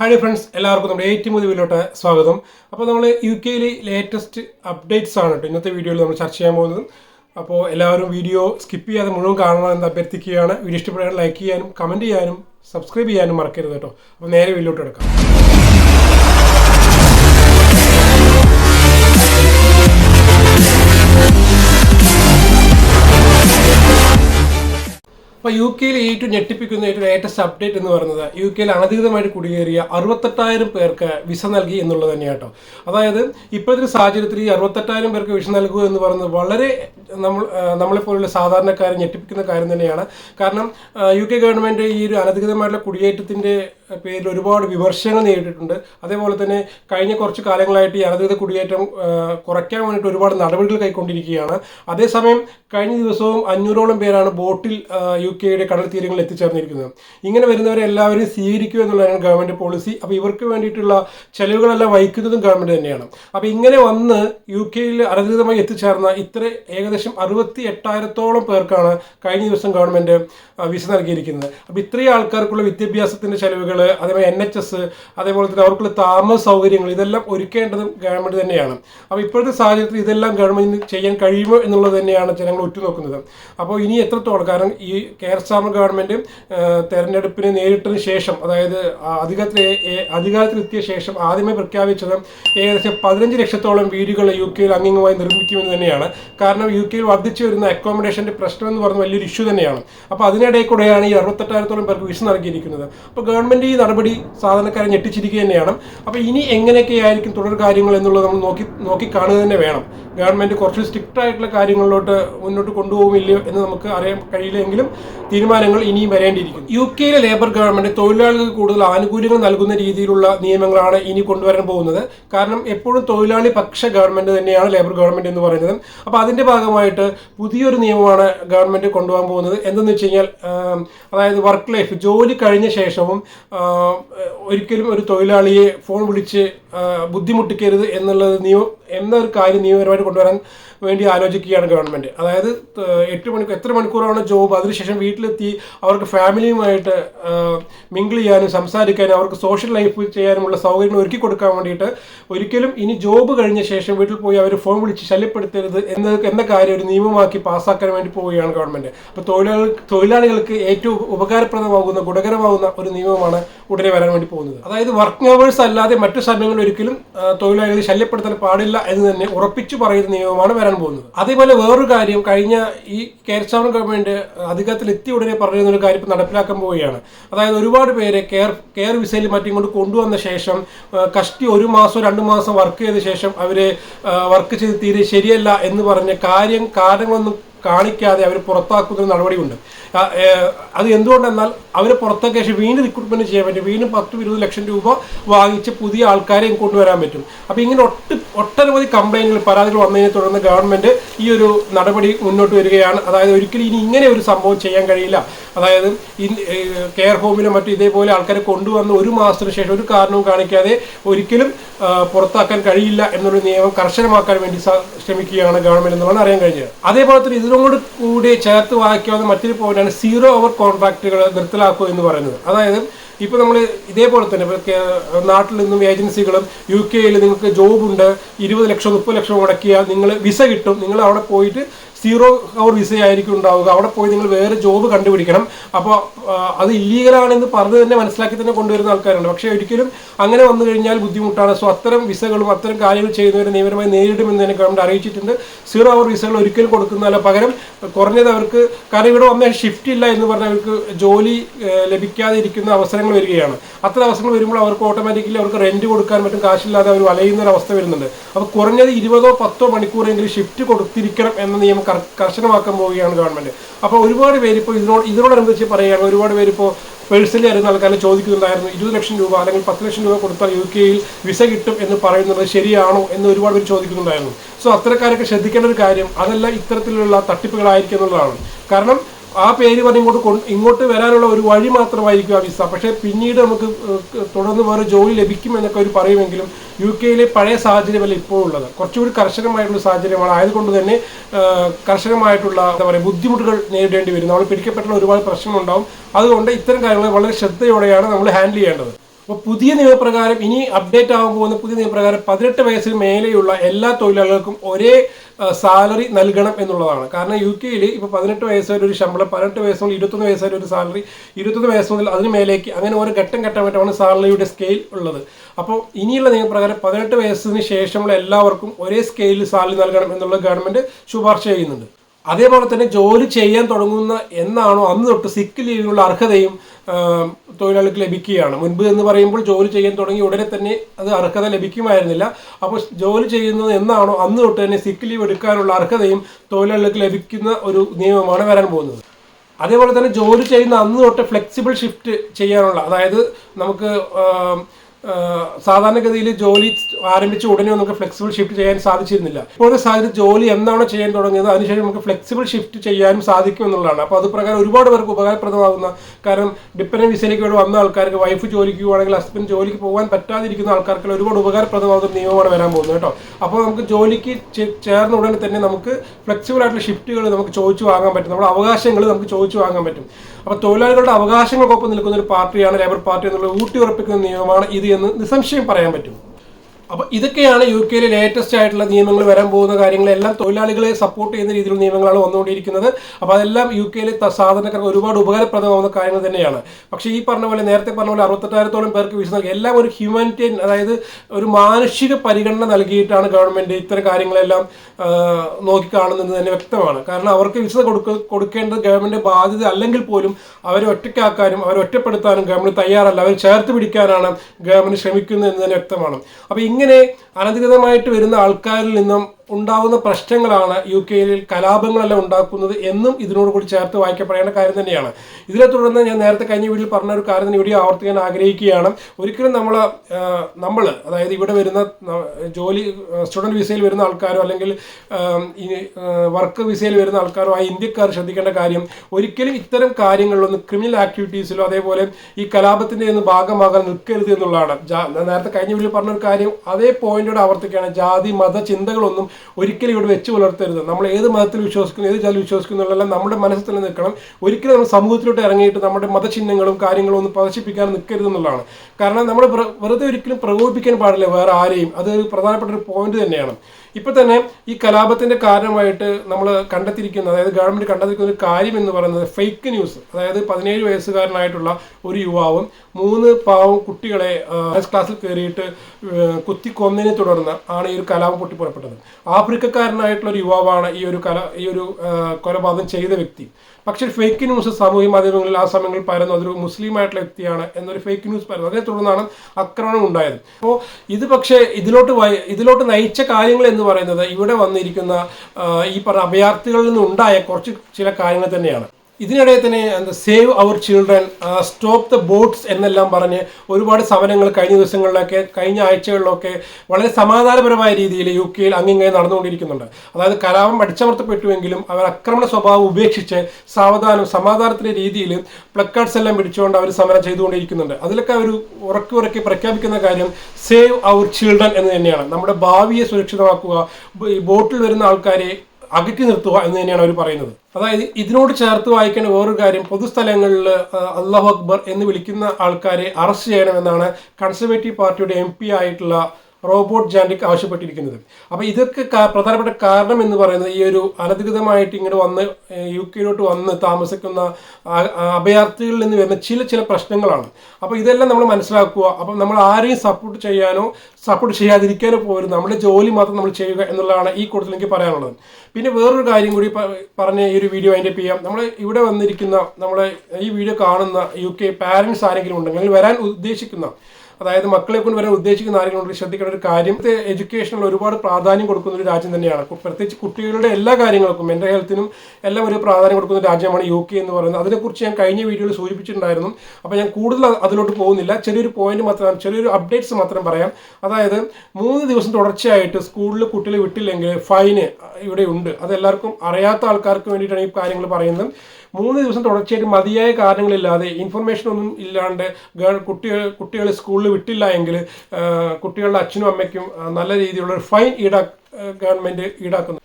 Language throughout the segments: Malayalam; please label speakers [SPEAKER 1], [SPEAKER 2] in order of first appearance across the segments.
[SPEAKER 1] ഹായ് ഫ്രണ്ട്സ് എല്ലാവർക്കും നമ്മുടെ ഏറ്റവും പുതിയ സ്വാഗതം. അപ്പോൾ നമ്മൾ യു കെയിലെ ലേറ്റസ്റ്റ് അപ്ഡേറ്റ്സ് ആണ് കേട്ടോ ഇന്നത്തെ വീഡിയോയിൽ നമ്മൾ ചർച്ച ചെയ്യാൻ പോകുന്നത്. അപ്പോൾ എല്ലാവരും വീഡിയോ സ്കിപ്പ് ചെയ്യാതെ മുഴുവൻ കാണണമെന്ന് അഭ്യർത്ഥിക്കുകയാണ്. വീഡിയോ ഇഷ്ടപ്പെടാൻ ലൈക്ക് ചെയ്യാനും കമന്റ് ചെയ്യാനും സബ്സ്ക്രൈബ് ചെയ്യാനും മറക്കരുത് കേട്ടോ. അപ്പോൾ നേരെ വീഡിയോട്ട് എടുക്കാം അപ്പോൾ യു കെയിൽ ഏറ്റവും ഞെട്ടിപ്പിക്കുന്ന ഏറ്റവും ലേറ്റസ്റ്റ് അപ്ഡേറ്റ് എന്ന് പറയുന്നത് യു കെയിൽ അനധികൃതമായിട്ട് കുടിയേറിയ അറുപത്തെട്ടായിരം പേർക്ക് വിസ നൽകി എന്നുള്ളത് തന്നെയാണ് കേട്ടോ അതായത് ഇപ്പോഴത്തെ സാഹചര്യത്തിൽ ഈ അറുപത്തെട്ടായിരം പേർക്ക് വിസ നൽകുക എന്ന് പറയുന്നത് വളരെ നമ്മൾ നമ്മളെപ്പോലുള്ള സാധാരണക്കാരെ ഞെട്ടിപ്പിക്കുന്ന കാര്യം തന്നെയാണ്. കാരണം യു കെ ഗവൺമെന്റ് ഈ ഒരു അനധികൃതമായിട്ടുള്ള കുടിയേറ്റത്തിന്റെ പേരിൽ ഒരുപാട് വിമർശനങ്ങൾ നേരിട്ടിട്ടുണ്ട്. അതേപോലെ തന്നെ കഴിഞ്ഞ കുറച്ച് കാലങ്ങളായിട്ട് ഈ അനധികൃത കുടിയേറ്റം കുറയ്ക്കാൻ വേണ്ടിയിട്ട് ഒരുപാട് നടപടികൾ കൈക്കൊണ്ടിരിക്കുകയാണ്. അതേസമയം കഴിഞ്ഞ ദിവസവും അഞ്ഞൂറോളം പേരാണ് ബോട്ടിൽ യു കെയുടെ കടൽ തീരങ്ങളിൽ എത്തിച്ചേർന്നിരിക്കുന്നത്. ഇങ്ങനെ വരുന്നവരെ എല്ലാവരും സ്വീകരിക്കുക എന്നുള്ളതാണ് ഗവൺമെന്റ് പോളിസി. അപ്പോൾ ഇവർക്ക് വേണ്ടിയിട്ടുള്ള ചെലവുകളെല്ലാം വഹിക്കുന്നതും ഗവൺമെന്റ് തന്നെയാണ്. അപ്പോൾ ഇങ്ങനെ വന്ന് യു കെയിൽ അനധികൃതമായി എത്തിച്ചേർന്ന ഇത്ര ഏകദേശം അറുപത്തി എട്ടായിരത്തോളം പേർക്കാണ് കഴിഞ്ഞ ദിവസം ഗവൺമെന്റ് വിസ നൽകിയിരിക്കുന്നത്. അപ്പോൾ ഇത്രയും ആൾക്കാർക്കുള്ള വിദ്യാഭ്യാസത്തിന്റെ ചെലവുകൾ അതേപോലെ എൻ എച്ച് എസ് അതേപോലെ തന്നെ അവർക്കുള്ള താമസ സൗകര്യങ്ങൾ ഇതെല്ലാം ഒരുക്കേണ്ടതും ഗവൺമെന്റ് തന്നെയാണ്. അപ്പോൾ ഇപ്പോഴത്തെ സാഹചര്യത്തിൽ ഇതെല്ലാം ഗവൺമെന്റ് ചെയ്യാൻ കഴിയുമോ എന്നുള്ളത് തന്നെയാണ് ജനങ്ങൾ ഉറ്റുനോക്കുന്നത്. അപ്പോൾ ഇനി എത്രത്തോളം? കാരണം ഈ കെയർ സ്റ്റാമർ ഗവൺമെന്റ് തെരഞ്ഞെടുപ്പിന് നേരിട്ടതിന് ശേഷം അതായത് അധികാരത്തിൽ അധികാരത്തിലെത്തിയ ശേഷം ആദ്യമേ പ്രഖ്യാപിച്ചത് ഏകദേശം പതിനഞ്ച് ലക്ഷത്തോളം വീടുകൾ യു കെയിൽ അംഗീകമായി നിർമ്മിക്കുമെന്ന് തന്നെയാണ്. കാരണം യു കെയിൽ വർദ്ധിച്ചു വരുന്ന അക്കോമഡേഷന്റെ പ്രശ്നം എന്ന് പറഞ്ഞ വലിയൊരു ഇഷ്യൂ തന്നെയാണ്. അപ്പോൾ അതിനിടയിൽ കൂടെയാണ് ഈ അറുപത്തെട്ടായിരത്തോളം പേർക്ക് വിസ നൽകിയിരിക്കുന്നത്. അപ്പോൾ ഗവൺമെന്റ് ഈ നടപടി സാധാരണക്കാരെ ഞെട്ടിച്ചിരിക്കുക തന്നെയാണ്. അപ്പോൾ ഇനി എങ്ങനെയൊക്കെയായിരിക്കും തുടർ കാര്യങ്ങൾ എന്നുള്ളത് നമ്മൾ നോക്കി നോക്കി കാണുക തന്നെ വേണം. ഗവൺമെന്റ് കുറച്ച് സ്ട്രിക്റ്റ് ആയിട്ടുള്ള കാര്യങ്ങളിലോട്ട് മുന്നോട്ട് കൊണ്ടുപോകുമില്ലയോ എന്ന് നമുക്ക് അറിയാൻ കഴിയില്ലെങ്കിലും തീരുമാനങ്ങൾ ഇനിയും വരേണ്ടിയിരിക്കും യു കെയിലെ ലേബർ ഗവൺമെന്റ് തൊഴിലാളികൾക്ക് കൂടുതൽ ആനുകൂല്യങ്ങൾ നൽകുന്ന രീതിയിലുള്ള നിയമങ്ങളാണ് ഇനി കൊണ്ടുവരാൻ പോകുന്നത്. കാരണം എപ്പോഴും തൊഴിലാളി പക്ഷ ഗവൺമെന്റ് തന്നെയാണ് ലേബർ ഗവൺമെന്റ് എന്ന് പറയുന്നത്. അപ്പോൾ അതിന്റെ ഭാഗമായിട്ട് പുതിയൊരു നിയമമാണ് ഗവൺമെന്റ് കൊണ്ടുപോകാൻ പോകുന്നത്. എന്തെന്ന് വെച്ച് കഴിഞ്ഞാൽ അതായത് വർക്ക് ലൈഫ് ജോലി കഴിഞ്ഞ ശേഷവും ഒരിക്കലും ഒരു തൊഴിലാളിയെ ഫോൺ വിളിച്ച് ബുദ്ധിമുട്ടിക്കരുത് എന്നുള്ളത് നിയമം എന്നൊരു കാര്യം നിയമപരമായിട്ട് കൊണ്ടുവരാൻ വേണ്ടി ആലോചിക്കുകയാണ് ഗവൺമെന്റ് അതായത് എട്ട് മണിക്കൂർ എത്ര മണിക്കൂറാണ് ജോബ് അതിനുശേഷം വീട്ടിലെത്തി അവർക്ക് ഫാമിലിയുമായിട്ട് മിങ്കിൾ ചെയ്യാനും സംസാരിക്കാനും അവർക്ക് സോഷ്യൽ ലൈഫ് ചെയ്യാനുമുള്ള സൗകര്യങ്ങൾ ഒരുക്കി കൊടുക്കാൻ വേണ്ടിയിട്ട് ഒരിക്കലും ഇനി ജോബ് കഴിഞ്ഞ ശേഷം വീട്ടിൽ പോയി അവർ ഫോൺ വിളിച്ച് ശല്യപ്പെടുത്തരുത് എന്ന എന്ന കാര്യം ഒരു നിയമമാക്കി പാസ്സാക്കാൻ വേണ്ടി പോവുകയാണ് ഗവൺമെന്റ് അപ്പോൾ തൊഴിലാളി തൊഴിലാളികൾക്ക് ഏറ്റവും ഉപകാരപ്രദമാകുന്ന ഗുണകരമാകുന്ന ഒരു നിയമമാണ് ഉടനെ വരാൻ വേണ്ടി പോകുന്നത്. അതായത് വർക്കിംഗ് അവേഴ്സ് അല്ലാതെ മറ്റു സമയങ്ങളിൽ ഒരിക്കലും തൊഴിലാളികളെ ശല്യപ്പെടുത്താൻ പാടില്ല എന്ന് തന്നെ ഉറപ്പിച്ചു പറയുന്ന നിയമമാണ് വരാൻ പോകുന്നത്. അതേപോലെ വേറൊരു കാര്യം കഴിഞ്ഞ ഈ കേരള ഗവൺമെന്റ് അധികാരത്തിൽ എത്തിയ ഉടനെ പറയുന്ന ഒരു കാര്യം നടപ്പിലാക്കാൻ പോവുകയാണ്. അതായത് ഒരുപാട് പേരെ കെയർ കെയർ വിസയിൽ മറ്റും കൊണ്ട് കൊണ്ടുവന്ന ശേഷം കഷ്ടി ഒരു മാസം രണ്ട് മാസം വർക്ക് ചെയ്ത ശേഷം അവർ വർക്ക് ചെയ്ത് തീരെ ശരിയല്ല എന്ന് പറഞ്ഞ കാര്യം കാരണങ്ങളൊന്നും കാണിക്കാതെ അവർ പുറത്താക്കുന്ന നടപടിയുണ്ട്. അത് എന്തുകൊണ്ടെന്നാൽ അവർ പുറത്താക്കിയ ശേഷം വീണ്ടും റിക്രൂട്ട്മെന്റ് ചെയ്യാൻ പറ്റും. വീണ്ടും പത്തും ഇരുപത് ലക്ഷം രൂപ വാങ്ങിച്ച് പുതിയ ആൾക്കാരെയും കൊണ്ടുവരാൻ പറ്റും. അപ്പോൾ ഇങ്ങനെ ഒട്ട് ഒട്ടനവധി കംപ്ലൈന്റുകൾ പരാതികൾ വന്നതിനെ തുടർന്ന് ഗവൺമെന്റ് ഈ ഒരു നടപടി മുന്നോട്ട് വരികയാണ്. അതായത് ഒരിക്കലും ഇനി ഇങ്ങനെ ഒരു സംഭവം ചെയ്യാൻ കഴിയില്ല. അതായത് കെയർ ഹോമിലും മറ്റും ഇതേപോലെ ആൾക്കാരെ കൊണ്ടുവന്ന് ഒരു മാസത്തിന് ശേഷം ഒരു കാരണവും കാണിക്കാതെ ഒരിക്കലും പുറത്താക്കാൻ കഴിയില്ല എന്നൊരു നിയമം കർശനമാക്കാൻ വേണ്ടി ശ്രമിക്കുകയാണ് ഗവൺമെന്റ് എന്നുള്ളതാണ് അറിയാൻ കഴിഞ്ഞത്. അതേപോലെ തന്നെ ഇതിനോട് കൂടി ചേർത്ത് വായിക്കാവുന്ന മറ്റൊരു പോയിന്റാണ് സീറോ അവർ കോൺട്രാക്റ്റുകൾ നിർത്തലാക്കുക എന്ന് പറയുന്നത്. അതായത് ഇപ്പോൾ നമ്മൾ ഇതേപോലെ തന്നെ നാട്ടിൽ നിന്നും ഏജൻസികളും യു കെയിൽ നിങ്ങൾക്ക് ജോബ് ഉണ്ട് ഇരുപത് ലക്ഷം മുപ്പത് ലക്ഷം മുടക്കിയാൽ നിങ്ങൾ വിസ കിട്ടും നിങ്ങൾ അവിടെ പോയിട്ട് സീറോ അവർ വിസ ആയിരിക്കും ഉണ്ടാവുക. അവിടെ പോയി നിങ്ങൾ വേറെ ജോബ് കണ്ടുപിടിക്കണം. അപ്പോൾ അത് ഇല്ലീഗലാണെന്ന് പറഞ്ഞ് തന്നെ മനസ്സിലാക്കി തന്നെ കൊണ്ടുവരുന്ന ആൾക്കാരുണ്ട്. പക്ഷേ ഒരിക്കലും അങ്ങനെ വന്നു കഴിഞ്ഞാൽ ബുദ്ധിമുട്ടാണ്. സോ അത്തരം വിസകളും അത്തരം കാര്യങ്ങൾ ചെയ്യുന്നവരെ നിയമപരമായി നേരിടുമെന്ന് തന്നെ ഗവൺമെന്റ് അറിയിച്ചിട്ടുണ്ട്. സീറോ അവർ വിസകൾ ഒരിക്കലും കൊടുക്കുന്നതല്ല പകരം കുറഞ്ഞത് അവർക്ക് കാരണം ഇവിടെ വന്ന ഷിഫ്റ്റ് ഇല്ല എന്ന് പറഞ്ഞാൽ അവർക്ക് ജോലി ലഭിക്കാതെ ഇരിക്കുന്ന അവസരങ്ങൾ വരികയാണ്. അത്തരം അവസരങ്ങൾ വരുമ്പോൾ അവർക്ക് ഓട്ടോമാറ്റിക്കലി അവർക്ക് റെന്റ് കൊടുക്കാൻ പറ്റും. കാശില്ലാതെ അവർ വലയുന്ന ഒരു അവസ്ഥ വരുന്നുണ്ട്. അപ്പോൾ കുറഞ്ഞത് ഇരുപതോ പത്തോ മണിക്കൂറെങ്കിലും ഷിഫ്റ്റ് കൊടുത്തിരിക്കണം എന്ന നിയമം കർശനമാക്കാൻ പോവുകയാണ് ഗവൺമെന്റ്. അപ്പോൾ ഒരുപാട് പേര് ഇപ്പോൾ ഇതിനോട് ഇതിനോടനുബന്ധിച്ച് പറയുകയാണ് ഒരുപാട് പേര് ഇപ്പോൾ പേഴ്സണലി അറിയുന്ന ആൾക്കാരെ ചോദിക്കുന്നുണ്ടായിരുന്നു ഇരുപത് ലക്ഷം രൂപ അല്ലെങ്കിൽ പത്ത് ലക്ഷം രൂപ കൊടുത്താൽ യു കെയിൽ വിസ കിട്ടും എന്ന് പറയുന്നത് ശരിയാണോ എന്ന് ഒരുപാട് പേര് ചോദിക്കുന്നുണ്ടായിരുന്നു. സോ അത്തരക്കാരൊക്കെ ശ്രദ്ധിക്കേണ്ട ഒരു കാര്യം അതെല്ലാം ഇത്തരത്തിലുള്ള തട്ടിപ്പുകളായിരിക്കും എന്നുള്ളതാണ്. കാരണം ആ പേര് പറഞ്ഞ് ഇങ്ങോട്ട് ഇങ്ങോട്ട് വരാനുള്ള ഒരു വഴി മാത്രമായിരിക്കും ആ വിസ പക്ഷേ പിന്നീട് നമുക്ക് തുടർന്ന് വേറെ ജോലി ലഭിക്കും എന്നൊക്കെ അവർ പറയുമെങ്കിലും യു കെയിലെ പഴയ സാഹചര്യമല്ല ഇപ്പോൾ ഉള്ളത് കുറച്ചുകൂടി കർശനമായിട്ടുള്ള സാഹചര്യമാണ്. ആയതുകൊണ്ട് തന്നെ കർശനമായിട്ടുള്ള എന്താ പറയുക ബുദ്ധിമുട്ടുകൾ നേരിടേണ്ടി വരും. നമ്മൾ പിടിക്കപ്പെട്ടുള്ള ഒരുപാട് പ്രശ്നങ്ങളുണ്ടാവും. അതുകൊണ്ട് ഇത്തരം കാര്യങ്ങൾ വളരെ ശ്രദ്ധയോടെയാണ് നമ്മൾ ഹാൻഡിൽ ചെയ്യേണ്ടത്. അപ്പോൾ പുതിയ നിയമപ്രകാരം ഇനി അപ്ഡേറ്റ് ആകാൻ പോകുന്ന പുതിയ നിയമപ്രകാരം പതിനെട്ട് വയസ്സിന് മേലെയുള്ള എല്ലാ തൊഴിലാളികൾക്കും ഒരേ സാലറി നൽകണം എന്നുള്ളതാണ്. കാരണം യു കെയിൽ ഇപ്പോൾ പതിനെട്ട് വയസ്സ് ഒരു ശമ്പളം പതിനെട്ട് വയസ്സ് മുതൽ ഇരുപത്തൊന്ന് വയസ്സ് ഒരു സാലറി ഇരുപത്തൊന്ന് വയസ്സ് മുതൽ അതിന് മേലേക്ക് അങ്ങനെ ഓരോ ഘട്ടം ഘട്ടമായിട്ടാണ് സാലറിയുടെ സ്കെയിൽ ഉള്ളത്. അപ്പോൾ ഇനിയുള്ള നിയമപ്രകാരം പതിനെട്ട് വയസ്സിന് ശേഷമുള്ള എല്ലാവർക്കും ഒരേ സ്കെയിലിൽ സാലറി നൽകണം എന്നുള്ള ഗവൺമെന്റ് ശുപാർശ ചെയ്യുന്നുണ്ട്. അതേപോലെ തന്നെ ജോലി ചെയ്യാൻ തുടങ്ങുന്ന എന്നാണോ അന്ന് തൊട്ട് സിക്ക് ലീവിനുള്ള അർഹതയും തൊഴിലാളിക്ക് ലഭിക്കുകയാണ്. മുൻപ് എന്ന് പറയുമ്പോൾ ജോലി ചെയ്യാൻ തുടങ്ങി ഉടനെ തന്നെ അത് അർഹത ലഭിക്കുമായിരുന്നില്ല. അപ്പോൾ ജോലി ചെയ്യുന്നത് എന്നാണോ അന്ന് തൊട്ട് തന്നെ സിക്ക് ലീവ് എടുക്കാനുള്ള അർഹതയും തൊഴിലാളികൾക്ക് ലഭിക്കുന്ന ഒരു നിയമമാണ് വരാൻ പോകുന്നത്. അതേപോലെ തന്നെ ജോലി ചെയ്യുന്ന അന്ന് തൊട്ട് ഫ്ലെക്സിബിൾ ഷിഫ്റ്റ് ചെയ്യാനുള്ള അതായത് നമുക്ക് സാധാരണഗതിയിൽ ജോലി ആരംഭിച്ച ഉടനെ നമുക്ക് ഫ്ലെക്സിബിൾ ഷിഫ്റ്റ് ചെയ്യാൻ സാധിച്ചിരുന്നില്ല. ഇപ്പോഴത്തെ സാഹചര്യം ജോലി എന്നാണ് ചെയ്യാൻ തുടങ്ങിയത് അതിനുശേഷം നമുക്ക് ഫ്ലെക്സിബിൾ ഷിഫ്റ്റ് ചെയ്യാനും സാധിക്കും എന്നുള്ളതാണ്. അപ്പോൾ അത് പ്രകാരം ഒരുപാട് പേർക്ക് ഉപകാരപ്രദമാകുന്ന കാരണം ഡിപ്പെൻഡന്റ് വിസയിലേക്ക് ഇവിടെ വന്ന ആൾക്കാർക്ക് വൈഫ് ജോലിക്ക് പോവുകയാണെങ്കിൽ ഹസ്ബൻഡ് ജോലിക്ക് പോകാൻ പറ്റാതിരിക്കുന്ന ആൾക്കാർക്ക് ഒരുപാട് ഉപകാരപ്രദമാകുന്ന ഒരു നിയമമാണ് വരാൻ പോകുന്നത് കേട്ടോ. അപ്പോൾ നമുക്ക് ജോലിക്ക് ചേർന്ന ഉടനെ തന്നെ നമുക്ക് ഫ്ലെക്സിബിൾ ആയിട്ടുള്ള ഷിഫ്റ്റുകൾ നമുക്ക് ചോദിച്ചു വാങ്ങാൻ പറ്റും. നമ്മുടെ അവകാശങ്ങൾ നമുക്ക് ചോദിച്ചു വാങ്ങാൻ പറ്റും. അപ്പോൾ തൊഴിലാളികളുടെ അവകാശങ്ങൾക്കൊപ്പം നിൽക്കുന്ന ഒരു പാർട്ടിയാണ് ലേബർ പാർട്ടി എന്നുള്ള ഊട്ടി ഉറപ്പിക്കുന്ന നിയമമാണ് ഇത് എന്ന് നിസ്സംശയം പറയാൻ പറ്റും. അപ്പോൾ ഇതൊക്കെയാണ് യു കെയിലെ ലേറ്റസ്റ്റ് ആയിട്ടുള്ള നിയമങ്ങൾ വരാൻ പോകുന്ന കാര്യങ്ങളെല്ലാം തൊഴിലാളികളെ സപ്പോർട്ട് ചെയ്യുന്ന രീതിയിലുള്ള നിയമങ്ങളാണ് വന്നുകൊണ്ടിരിക്കുന്നത്. അപ്പോൾ അതെല്ലാം യു കെയിലെ സാധാരണക്കാർക്ക് ഒരുപാട് ഉപകാരപ്രദമാവുന്ന കാര്യങ്ങൾ തന്നെയാണ്. പക്ഷേ ഈ പറഞ്ഞ പോലെ നേരത്തെ പറഞ്ഞ പോലെ അറുപത്തെട്ടായിരത്തോളം പേർക്ക് വിസ എല്ലാം ഒരു ഹ്യൂമാനിറ്റേറിയൻ അതായത് ഒരു മാനുഷിക പരിഗണന നൽകിയിട്ടാണ് ഗവൺമെന്റ് ഇത്തരം കാര്യങ്ങളെല്ലാം നോക്കിക്കാണുന്നത് തന്നെ വ്യക്തമാണ്. കാരണം അവർക്ക് വിസ കൊടുക്ക കൊടുക്കേണ്ടത് ഗവൺമെന്റ് ബാധ്യത അല്ലെങ്കിൽ പോലും അവരെ ഒറ്റയ്ക്കാക്കാനും അവരെ ഒറ്റപ്പെടുത്താനും ഗവൺമെന്റ് തയ്യാറല്ല. അവർ ചേർത്ത് പിടിക്കാനാണ് ഗവൺമെന്റ് ശ്രമിക്കുന്നത് എന്ന് തന്നെ വ്യക്തമാണ്. അപ്പോൾ ഇങ്ങനെ അനധികൃതമായിട്ട് വരുന്ന ആൾക്കാരിൽ നിന്നും ഉണ്ടാകുന്ന പ്രശ്നങ്ങളാണ് യു കെയിൽ കലാപങ്ങളെല്ലാം ഉണ്ടാക്കുന്നത് എന്നും ഇതിനോട് കൂടി ചേർത്ത് വായിക്കപ്പെടേണ്ട കാര്യം തന്നെയാണ്. ഇതിനെ തുടർന്ന് ഞാൻ നേരത്തെ കഴിഞ്ഞ വീട്ടിൽ പറഞ്ഞ ഒരു കാര്യം തന്നെ ഇവിടെ ആവർത്തിക്കാൻ ആഗ്രഹിക്കുകയാണ്. ഒരിക്കലും നമ്മൾ നമ്മൾ അതായത് ഇവിടെ വരുന്ന ജോലി സ്റ്റുഡന്റ് വിസയിൽ വരുന്ന ആൾക്കാരോ അല്ലെങ്കിൽ വർക്ക് വിസയിൽ വരുന്ന ആൾക്കാരോ ആ ഇന്ത്യക്കാർ ശ്രദ്ധിക്കേണ്ട കാര്യം ഒരിക്കലും ഇത്തരം കാര്യങ്ങളിലൊന്നും ക്രിമിനൽ ആക്ടിവിറ്റീസിലോ അതേപോലെ ഈ കലാപത്തിന്റെ ഒന്നും ഭാഗമാകാൻ നിൽക്കരുത് എന്നുള്ളതാണ്. നേരത്തെ കഴിഞ്ഞ വീട്ടിൽ പറഞ്ഞ ഒരു കാര്യം അതേ പോയിന്റോട് ആവർത്തിക്കുകയാണ്. ജാതി മത ചിന്തകളൊന്നും ഒരിക്കലും ഇവിടെ വെച്ച് പുലർത്തരുത്. നമ്മൾ ഏത് മതത്തിൽ വിശ്വസിക്കുന്നു ഏത് ജാതി വിശ്വസിക്കുന്നു എല്ലാം നമ്മുടെ മനസ്സിൽ തന്നെ നിൽക്കണം. ഒരിക്കലും നമ്മൾ സമൂഹത്തിലോട്ട് ഇറങ്ങിയിട്ട് നമ്മുടെ മതചിഹ്നങ്ങളും കാര്യങ്ങളും ഒന്നും പ്രദർശിപ്പിക്കാൻ നിൽക്കരുത് എന്നുള്ളതാണ്. കാരണം നമ്മൾ വെറുതെ ഒരിക്കലും പ്രകോപിപ്പിക്കാൻ പാടില്ല വേറെ ആരെയും. അത് പ്രധാനപ്പെട്ട ഒരു പോയിന്റ് തന്നെയാണ്. ഇപ്പൊ തന്നെ ഈ കലാപത്തിന്റെ കാരണമായിട്ട് നമ്മൾ കണ്ടെത്തിയിരിക്കുന്ന അതായത് ഗവൺമെന്റ് കണ്ടെത്തിയിരിക്കുന്ന ഒരു കാര്യം എന്ന് പറയുന്നത് ഫേക്ക് ന്യൂസ് അതായത് പതിനേഴ് വയസ്സുകാരനായിട്ടുള്ള ഒരു യുവാവും മൂന്ന് പാവം കുട്ടികളെ ക്ലാസ്സിൽ കയറിയിട്ട് കുത്തിക്കൊന്നതിനെ തുടർന്ന് ആണ് ഈ ഒരു കലാപം പൊട്ടിപ്പുറപ്പെട്ടത്. ആഫ്രിക്കക്കാരനായിട്ടുള്ള ഒരു യുവാവാണ് ഈ ഒരു കല ഈ ഒരു കൊലപാതകം ചെയ്ത വ്യക്തി. പക്ഷേ ഫേക്ക് ന്യൂസ് സാമൂഹ്യ മാധ്യമങ്ങളിൽ ആ സമയങ്ങളിൽ പരന്നു അതൊരു മുസ്ലിം ആയിട്ടുള്ള വ്യക്തിയാണ് എന്നൊരു ഫേക്ക് ന്യൂസ് പരന്നു. അതിനെ തുടർന്നാണ് ആക്രമണം ഉണ്ടായത്. അപ്പോൾ ഇത് പക്ഷേ ഇതിലോട്ട് ഇതിലോട്ട് നയിച്ച കാര്യങ്ങൾ എന്ന് പറയുന്നത് ഇവിടെ വന്നിരിക്കുന്ന ഈ പറഞ്ഞ അഭയാർത്ഥികളിൽ നിന്നുണ്ടായ കുറച്ച് ചില കാര്യങ്ങൾ തന്നെയാണ്. ഇതിനിടെ തന്നെ save our children stop the boats എന്നെല്ലാം പറഞ്ഞ് ഒരുപാട് സമരങ്ങൾ കഴിഞ്ഞ ദിവസങ്ങളിലൊക്കെ കഴിഞ്ഞ ആഴ്ചകളിലൊക്കെ വളരെ സമാധാനപരമായ രീതിയിൽ യു കെയിൽ അങ്ങിങ്ങനെ നടന്നുകൊണ്ടിരിക്കുന്നുണ്ട്. അതായത് കലാപം അടിച്ചമർത്തപ്പെട്ടുവെങ്കിലും അവർ ആക്രമണ സ്വഭാവം ഉപേക്ഷിച്ച് സാവധാനം സമാധാനത്തിന്റെ രീതിയിൽ പ്ലക്കാർഡ്സ് എല്ലാം പിടിച്ചുകൊണ്ട് അവർ സമരം ചെയ്തുകൊണ്ടിരിക്കുന്നുണ്ട്. അതിലൊക്കെ അവർ ഉറക്കി ഉറക്കി പ്രഖ്യാപിക്കുന്ന കാര്യം സേവ് അവർ ചിൽഡ്രൻ എന്ന് തന്നെയാണ്. നമ്മുടെ ഭാവിയെ സുരക്ഷിതമാക്കുക ബോട്ടിൽ വരുന്ന ആൾക്കാരെ അകറ്റി നിർത്തുക എന്ന് തന്നെയാണ് അവർ പറയുന്നത്. അതായത് ഇതിനോട് ചേർത്ത് വായിക്കേണ്ട വേറൊരു കാര്യം പൊതുസ്ഥലങ്ങളിൽ അള്ളാഹു അക്ബർ എന്ന് വിളിക്കുന്ന ആൾക്കാരെ അറസ്റ്റ് ചെയ്യണമെന്നാണ് കൺസർവേറ്റീവ് പാർട്ടിയുടെ എം ആയിട്ടുള്ള റോബോട്ട് ജാൻഡിക് ആവശ്യപ്പെട്ടിരിക്കുന്നത്. അപ്പോൾ ഇതൊക്കെ പ്രധാനപ്പെട്ട കാരണം എന്ന് പറയുന്നത് ഈ ഒരു അനധികൃതമായിട്ട് ഇങ്ങോട്ട് വന്ന് യു കെയിലോട്ട് വന്ന് താമസിക്കുന്ന അഭയാർത്ഥികളിൽ നിന്ന് വരുന്ന ചില ചില പ്രശ്നങ്ങളാണ്. അപ്പോൾ ഇതെല്ലാം നമ്മൾ മനസ്സിലാക്കുക. അപ്പം നമ്മൾ ആരെയും സപ്പോർട്ട് ചെയ്യാനോ സപ്പോർട്ട് ചെയ്യാതിരിക്കാനോ പോലും നമ്മുടെ ജോലി മാത്രം നമ്മൾ ചെയ്യുക എന്നുള്ളതാണ് ഈ കൂട്ടത്തിൽ എനിക്ക് പറയാനുള്ളത്. പിന്നെ വേറൊരു കാര്യം കൂടി പറഞ്ഞ ഈ ഒരു വീഡിയോ അതിന്റെ ചെയ്യാം നമ്മൾ ഇവിടെ വന്നിരിക്കുന്ന നമ്മളെ ഈ വീഡിയോ കാണുന്ന യു കെ പാരൻസ് ആരെങ്കിലും ഉണ്ടെങ്കിൽ വരാൻ ഉദ്ദേശിക്കുന്ന അതായത് മക്കളെ കൊണ്ട് വരാൻ ഉദ്ദേശിക്കുന്ന ആരെങ്കിലും ശ്രദ്ധിക്കേണ്ട ഒരു കാര്യം. എഡ്യൂക്കേഷനിൽ ഒരുപാട് പ്രാധാന്യം കൊടുക്കുന്ന ഒരു രാജ്യം തന്നെയാണ്. പ്രത്യേകിച്ച് കുട്ടികളുടെ എല്ലാ കാര്യങ്ങൾക്കും മെന്റൽ ഹെൽത്തിനും എല്ലാം ഒരു പ്രാധാന്യം കൊടുക്കുന്ന രാജ്യമാണ് യു കെ എന്ന് പറയുന്നത്. അതിനെക്കുറിച്ച് ഞാൻ കഴിഞ്ഞ വീഡിയോയിൽ സൂചിപ്പിച്ചിട്ടുണ്ടായിരുന്നു. അപ്പോൾ ഞാൻ കൂടുതൽ അതിലോട്ട് പോകുന്നില്ല. ചെറിയൊരു പോയിന്റ് മാത്രം ചെറിയൊരു അപ്ഡേറ്റ്സ് മാത്രം പറയാം. അതായത് മൂന്ന് ദിവസം തുടർച്ചയായിട്ട് സ്കൂളിൽ കുട്ടികളെ വിട്ടില്ലെങ്കിൽ ഫൈന് ഇവിടെ ഉണ്ട്. അതെല്ലാവർക്കും അറിയാത്ത ആൾക്കാർക്ക് വേണ്ടിയിട്ടാണ് ഈ കാര്യങ്ങൾ പറയുന്നത്. മൂന്ന് ദിവസം തുടർച്ചയായിട്ട് മതിയായ കാരണങ്ങളില്ലാതെ ഇൻഫർമേഷൻ ഒന്നും ഇല്ലാണ്ട് ഗേൾ കുട്ടികൾ കുട്ടികൾ സ്കൂളിൽ വിട്ടില്ല എങ്കിൽ കുട്ടികളുടെ അച്ഛനും അമ്മയ്ക്കും നല്ല രീതിയിലുള്ള ഒരു ഫൈൻ ഈടാ ഗവൺമെന്റ് ഈടാക്കുന്നു.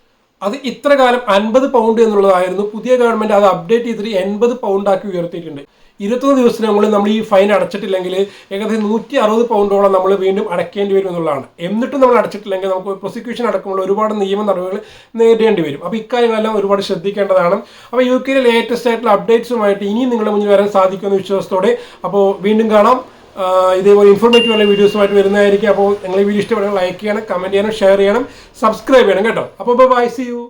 [SPEAKER 1] അത് ഇത്ര കാലം അൻപത് പൗണ്ട് എന്നുള്ളതായിരുന്നു. പുതിയ ഗവൺമെന്റ് അത് അപ്ഡേറ്റ് ചെയ്തിട്ട് എൺപത് പൗണ്ടാക്കി ഉയർത്തിയിട്ടുണ്ട്. ഇരുപത്തൊന്ന് ദിവസത്തിനുള്ളിൽ നമ്മൾ ഈ ഫൈൻ അടച്ചിട്ടില്ലെങ്കിൽ ഏകദേശം നൂറ്റി അറുപത് പൗണ്ടോളം നമ്മൾ വീണ്ടും അടയ്ക്കേണ്ടി വരും എന്നുള്ളതാണ്. എന്നിട്ടും നമ്മൾ അടച്ചിട്ടില്ലെങ്കിൽ നമുക്ക് പ്രോസിക്യൂഷൻ അടക്കമുള്ള ഒരുപാട് നിയമ നടപടികൾ നേരിടേണ്ടി വരും. അപ്പോൾ ഇക്കാര്യങ്ങളെല്ലാം ഒരുപാട് ശ്രദ്ധിക്കേണ്ടതാണ്. അപ്പോൾ യു കെയിലെ ലേറ്റസ്റ്റ് ആയിട്ടുള്ള അപ്ഡേറ്റ്സുമായിട്ട് ഇനിയും നിങ്ങളുടെ മുന്നിൽ വരാൻ സാധിക്കുമെന്ന് വിശ്വാസത്തോടെ അപ്പോൾ വീണ്ടും കാണാം. ഇതേപോലെ ഇൻഫോർമേറ്റീവ് ആയ വീഡിയോസുമായിട്ട് വരുന്നതായിരിക്കും. അപ്പോൾ നിങ്ങൾ ഈ വീഡിയോ ഇഷ്ടപ്പെടുന്ന ലൈക്ക് ചെയ്യണം കമന്റ് ചെയ്യണം ഷെയർ ചെയ്യണം സബ്സ്ക്രൈബ് ചെയ്യണം കേട്ടോ. അപ്പോൾ ബൈ സി യു